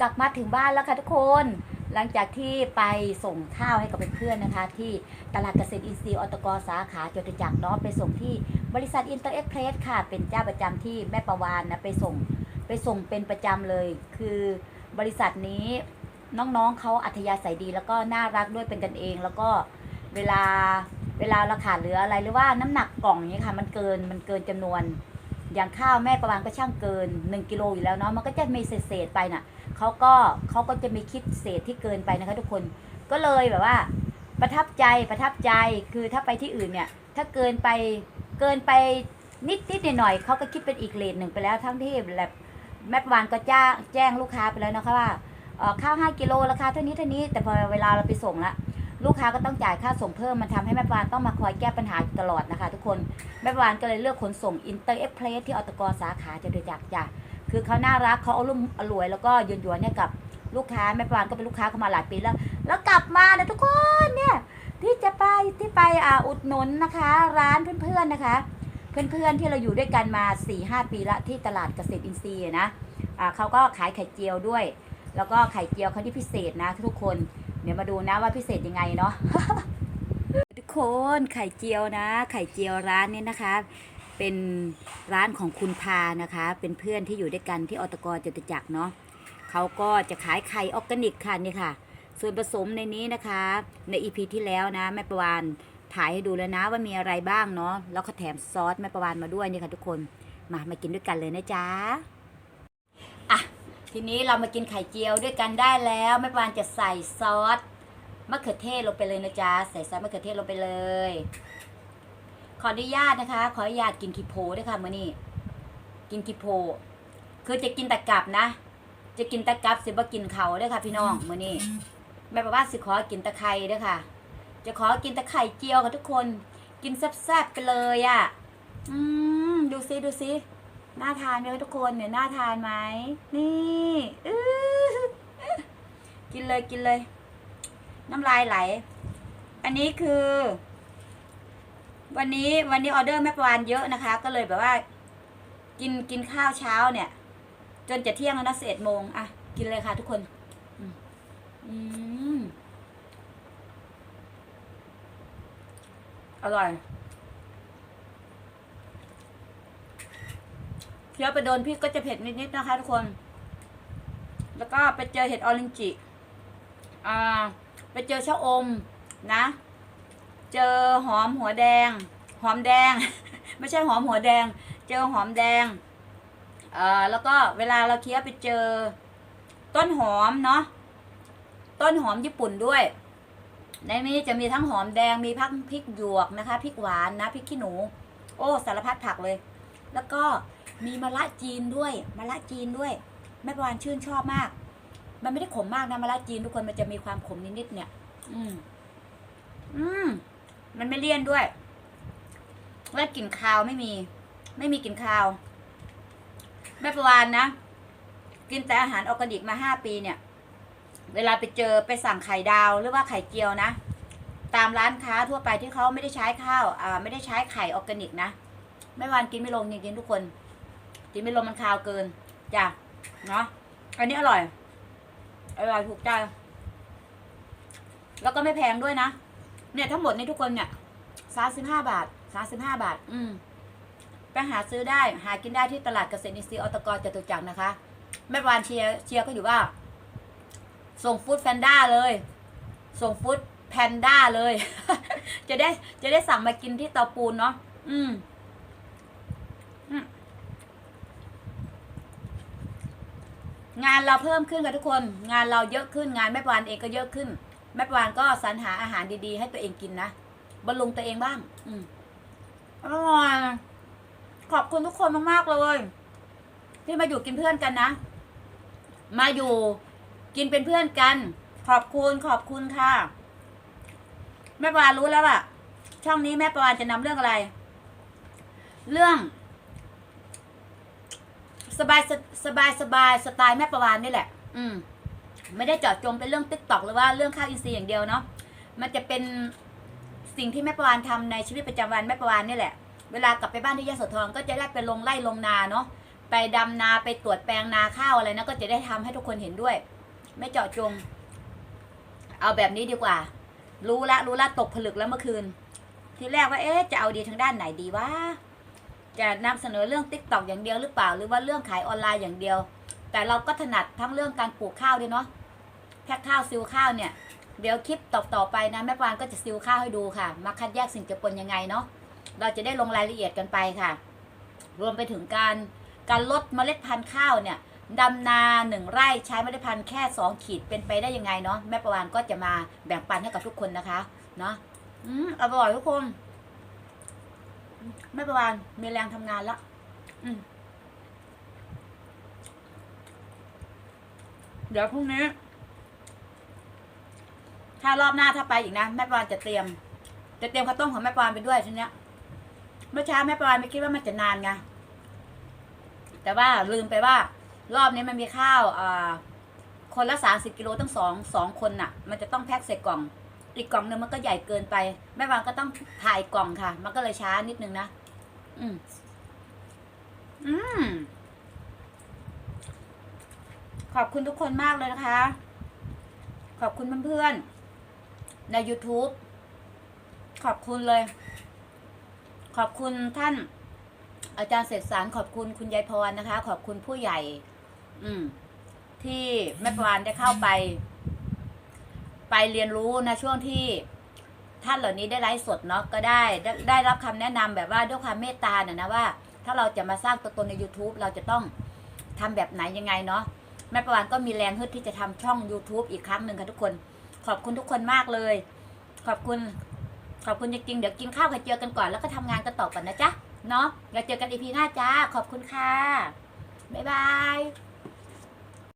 กลับมาถึงบ้านแล้วค่ะทุกคน หลังจากที่ไปส่งข้าวให้กับเพื่อนๆนะคะ ที่ตลาดเกษตรอินทรีย์อตกสาขาจตุจักรเนาะไปส่งที่บริษัทอินเตอร์เอ็กเพรสค่ะ เป็นเจ้าประจำที่แม่ประวานนะไปส่งไปส่งเป็นประจำเลย คือบริษัทนี้น้องๆเขาอัธยาศัยดี แล้วก็น่ารักด้วยเป็นกันเอง แล้วก็เวลาเวลาเราขาดเหลืออะไรหรือว่าน้ำหนักกล่องนี้ค่ะ มันเกินมันเกินจำนวน อย่างข้าวแม่ประวานก็ช่างเกิน 1กิโลอยู่แล้วเนาะมันก็จะมีเศษๆไปน่ะ เขาก็เขาก็จะไมีคิดเศษที่เกินไปนะคะทุกคนก็เลยแบบว่า ประทับใจประทับใจคือถ้าไปที่อื่นเนี่ย ถ้าเกินไปเกินไปนิดนิดหน่อยเขาก็คิดเป็นอีกเลทหนึ่งไปแล้วทั้งที่แบบแม่ประวานก็จ้าแจ้งลูกค้าไปแล้วนะคะว่าข้าว5กิโลราคาเท่านี้เท่านี้แต่พอเวลาเราไปส่งละลูกค้าก็ต้องจ่ายค่าส่งเพิ่มมันทำให้แม่ประวานต้องมาคอยแก้ปัญหาตลอดนะคะ ทุกคนแม่ประวานก็เลยเลือกขนส่งอินเตอร์เอ็กเพรสที่อตกสาขาจตุจักรจ้ะ คือเขาน่ารักเขาเอารุ่มอร่วยแล้วก็ยวนๆเนี่ยกับลูกค้าแม่ปานก็เป็นลูกค้าเขามาหลายปีแล้ว แล้วกลับมานะทุกคนเนี่ยที่จะไปที่ไปอ่าอุดหนุนนะคะ ร้านเพื่อนๆนะคะ เพื่อนๆที่เราอยู่ด้วยกันมา4ี่หปีละที่ตลาดเกษตรอินทรีย์นะอ่าเขาก็ขายไข่เจียวด้วย แล้วก็ไข่เจียวเขาที่พิเศษนะทุกคนเดี๋ยวมาดูนะว่าพิเศษยังไงเนาะทุกคนไข่เจียวนะ ไข่เจียวร้านนี้นะคะ เป็นร้านของคุณพานะคะ เป็นเพื่อนที่อยู่ด้วยกันที่อตกรจตุจักรเนาะเขาก็จะขายไข่ออร์แกนิกค่ะนี่ค่ะ ส่วนผสมในนี้นะคะ ในอีพีที่แล้วนะแม่ประวานถ่ายให้ดูแล้วนะว่ามีอะไรบ้างเนาะแล้วก็แถมซอสแม่ประวานมาด้วยนี่ค่ะทุกคนมามากินด้วยกันเลยนะจ๊ะอะทีนี้เรามากินไข่เจียวด้วยกันได้แล้วแม่ประวานจะใส่ซอสมะเขือเทศลงไปเลยนะจ๊ะใส่ซอสมะเขือเทศลงไปเลย ขออนุญาตนะคะ ขออนุญาตกินคิโพด้วยค่ะมื่อนี้กินคิโพ คือจะกินต่กลับนะ จะกินต่กลับสิบ่กินเขาด้วยค่ะ พี่น้องมื่อนี้แม่บอกว่าสิขอกินตะไคร้ด้วยค่ะ จะขอกินตะไคร้เจียวกับทุกคน กินแซ่บๆไปเลยอะ่ะ อืมดูซิดูซิน่าทานไหมทุกคนเนี่ยน่าทานไหมนี่อื้อกินเลยกินเลย น้ำลายไหล อันนี้คือ วันนี้วันนี้ออเดอร์แม่ปวานเยอะนะคะ ก็เลยแบบว่า กินกินข้าวเช้าเนี่ย จนจะเที่ยงแล้วนะสิบเอ็ดโมงอะกินเลยค่ะทุกคน อืมอร่อยเคี้ยวไปโดนพริกก็จะเผ็ดนิดๆนะคะทุกคน แล้วก็ไปเจอเห็ดออรินจิ อ่า ไปเจอชะอมนะ เจอหอมหัวแดง หอมแดง ไม่ใช่หอมหัวแดง เจอหอมแดงเอ่อแล้วก็เวลาเราเคี้ยวไปเจอ ต้นหอมเนาะต้นหอมญี่ปุ่นด้วย ในนี้จะมีทั้งหอมแดงมีพักพริกหยวกนะคะพริกหวานนะพริกขี้หนู โอ้สารพัดผักเลย แล้วก็มีมะระจีนด้วยมะระจีนด้วยแม่ประวานชื่นชอบมาก มันไม่ได้ขมมากนะมะระจีนทุกคนมันจะมีความขมนิดๆเนี่ย อืม อืม มันไม่เลี่ยนด้วย แล้วกลิ่นคาวไม่มี ไม่มีกลิ่นคาว แม่ประวานนะ กินแต่อาหารออร์แกนิกมาห้าปีเนี่ย เวลาไปเจอไปสั่งไข่ดาวหรือว่าไข่เจียวนะ ตามร้านค้าทั่วไปที่เขาไม่ได้ใช้ข้าวอ่าไม่ได้ใช้ไข่ออร์แกนิกนะไม่วานกินไม่ลงจริงๆทุกคน กินไม่ลงมันคาวเกินจ้ะเนาะอันนี้อร่อย อร่อยถูกใจแล้วก็ไม่แพงด้วยนะ เนี่ยทั้งหมดนี้ทุกคนเนี่ยสามสิบห้าบาทสามสิบห้าบาท อืมไปหาซื้อได้หากินได้ที่ตลาดเกษตรอินทรีย์อตกจตุจักรนะคะ แม่วานเชียร์เชียร์ก็อยู่ว่า ส่งฟู้ดแพนด้าเลย ส่งฟู้ดแพนด้าเลย จะได้จะได้สั่งมากินที่เตาปูนเนาะอืมอืมงานเราเพิ่มขึ้นค่ะทุกคน งานเราเยอะขึ้นงานแม่ปานเองก็เยอะขึ้น แม่ปานก็สรรหาอาหารดีๆ ให้ตัวเองกินนะบำรุงตัวเองบ้าง อืมอร่อยขอบคุณทุกคนมากๆเลย ที่มาอยู่กินเพื่อนกันนะ มาอยู่กินเป็นเพื่อนกัน ขอบคุณขอบคุณค่ะ แม่ปานรู้แล้วอะช่องนี้แม่ปานจะนำเรื่องอะไร เรื่อง สบายสสบายสบายสไตล์แม่ปวานนี่แหละ อืม ไม่ได้เจาะจงเป็นเรื่องติ๊กต็อกหรือว่าเรื่องข้าวอินทรีย์อย่างเดียวเนาะมันจะเป็นสิ่งที่แม่ประวานทำในชีวิตประจำวันแม่ประวานนี่แหละ เวลากลับไปบ้านที่ยะโสธรก็จะได้ไปลงไร่ลงนาเนาะไปไปดำนาไปตรวจแปลงนาข้าวอะไรนะก็จะได้ทำให้ทุกคนเห็นด้วย ไม่เจาะจง เอาแบบนี้ดีกว่า รู้ละรู้ละตกผลึกแล้วเมื่อคืน ทีแรกว่าเอ๊ะจะเอาดีทางด้านไหนดีวะจะนำเสนอเรื่องติ๊กต็อกอย่างเดียวหรือเปล่า หรือว่าเรื่องขายออนไลน์อย่างเดียว แต่เราก็ถนัดทั้งเรื่องการปลูกข้าวด้วยเนาะ แพ็คข้าวซิลข้าวเนี่ย เดี๋ยวคลิปต่อต่อไปนะแม่ปานก็จะซิลข้าวให้ดูค่ะ มาคัดแยกสิ่งเจือปนยังไงเนาะเราจะได้ลงรายละเอียดกันไปค่ะ รวมไปถึงการการลดเมล็ดพันธุ์ข้าวเนี่ยดำนาหนึ่งไร่ใช้เมล็ดพันธุ์แค่สองขีดเป็นไปได้ยังไงเนาะแม่ประวานก็จะมาแบ่งปันให้กับทุกคนนะคะ เนาะอืมอร่อยทุกคนแม่ประวานมีแรงทำงานแล้วอืมเดี๋ยวพรุ่งนี้ ถ้ารอบหน้าถ้าไปอีกนะแม่ปานจะเตรียม จะเตรียมข้าวต้มของแม่ปานไปด้วยทีเนี้ยเมื่อเช้าแม่ปานไม่คิดว่ามันจะนานไงแต่ว่าลืมไปว่า รอบนี้มันมีข้าวอ่าคนละสามสิบกิโลตั้งสองสองคนน่ะ มันจะต้องแพ็คใส่กล่อง อีกกล่องหนึงมันก็ใหญ่เกินไป แม่ปานก็ต้องถ่ายกล่องค่ะ มันก็เลยช้านิดนึงนะ อืม อืม ขอบคุณทุกคนมากเลยนะคะ ขอบคุณเพื่อนๆ ใน YouTube ขอบคุณเลย ขอบคุณท่าน อาจารย์เศรษฐสารขอบคุณคุณยายพรนะคะ ขอบคุณผู้ใหญ่ อืม ที่แม่ปานได้เข้าไป ไปเรียนรู้นะช่วงที่ท่านเหล่านี้ได้ไลฟ์สดเนาะก็ได้ได้ได้รับคำแนะนำแบบว่าด้วยความเมตตาเนี่ยนะว่า ถ้าเราจะมาสร้างตัวตนใน YouTube เราจะต้องทำแบบไหนยังไงเนาะแม่ประวานก็มีแรงฮึดที่จะทำช่อง YouTube อีกครั้งหนึ่งค่ะทุกคน ขอบคุณทุกคนมากเลย ขอบคุณ ขอบคุณจริงๆเดี๋ยวกินข้าวกันเจอกันก่อนแล้วก็ทำงานกันต่อกันนะจ๊ะเนาะเดี๋ยวเจอกันอีพีหน้าจ้า ขอบคุณค่ะบ๊ายบาย